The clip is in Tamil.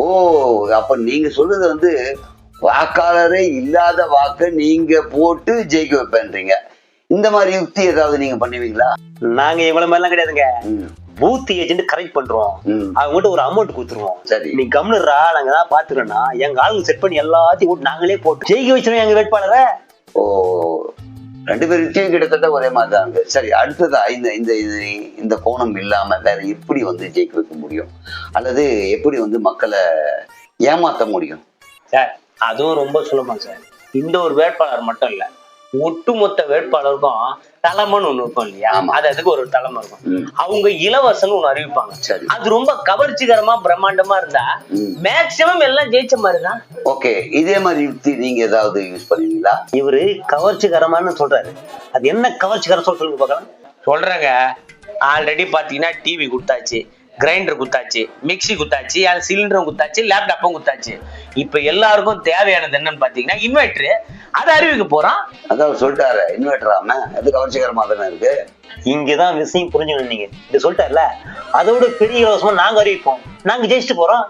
ஓ அப்ப நீங்க சொல்றது வந்து வாக்காளரே இல்லாத வாக்க நீங்க போட்டு ஜெயிக்க வைப்பேன்றீங்க. இந்த மாதிரி யுக்தி ஏதாவது நீங்க பண்ணுவீங்களா? நாங்க இவ்வளவு மாதிரிலாம் கிடையாதுங்க. பூத் ஏஜென்ட் கரெக்ட் பண்றோம். அவங்ககிட்ட ஒரு அமௌண்ட் கொடுத்துருவோம். சரி. நீ கம்னுறா நாங்க தான் பாத்துக்கிறோம்னா எங்க ஆளுங்க செட் பண்ணி எல்லாத்தையும் நாங்களே போட்டு ஜெயிக்க வச்சிருவோம் எங்க வேட்பாளரை. ஓ ரெண்டு பேருக்கும் கிட்டத்தட்ட ஒரே மாதிரி தான் இருக்கு. சரி அடுத்ததா இந்த இந்த இது- இந்த கோணம் இல்லாம வேற எப்படி வந்து ஜெயிக்க வைக்க முடியும்? அல்லது எப்படி வந்து மக்களை ஏமாத்த முடியும்? சார் அதுவும் ரொம்ப சுலபம் சார். இந்த ஒரு வேட்பாளர் மட்டும் இல்லை. ஒட்டுமொத்த வேட்பாளருக்கும் தலைமைன்னு ஒண்ணு இருக்கும் இல்லையா. அது அதுக்கு ஒரு தலைமை இருக்கும். அவங்க இலவசம்னு ஒண்ணு அறிவிப்பாங்க. அது ரொம்ப கவர்ச்சிகரமா பிரம்மாண்டமா இருந்தா. மேக்சிமம் எல்லாம் ஜெயிச்ச மாதிரிதான். ஓகே இதே மாதிரி யுக்தி நீங்க ஏதாவது யூஸ் பண்ணுவீங்களா இவரு கவர்ச்சிகரமான்னு சொல்றாரு. அது என்ன கவர்ச்சிகரம் சொல்ல சொல்லுங்க பார்க்கலாம். சொல்றேங்க. ஆல்ரெடி பாத்தீங்கன்னா டிவி குத்தாச்சு கிரைண்டர் குத்தாச்சு மிக்ஸி குத்தாச்சு அது சிலிண்டரும் குத்தாச்சு லேப்டாப்பும் குத்தாச்சு இப்ப எல்லாருக்கும் தேவையானது என்னன்னு பாத்தீங்கன்னா இன்வெர்டர் அதை அறிவிக்க போறோம். அதான் சொல்லிட்டாரு இன்வெர்டர் ஆம அது கவர்ச்சிகரமா தானே இருக்கு? இங்கதான் விஷயம் புரிஞ்சுக்கணும் நீங்க. இது சொல்லிட்டார்ல அதோட பெரிய இலவசமா நாங்க அறிவிப்போம். நாங்க ஜெயிச்சுட்டு போறோம்.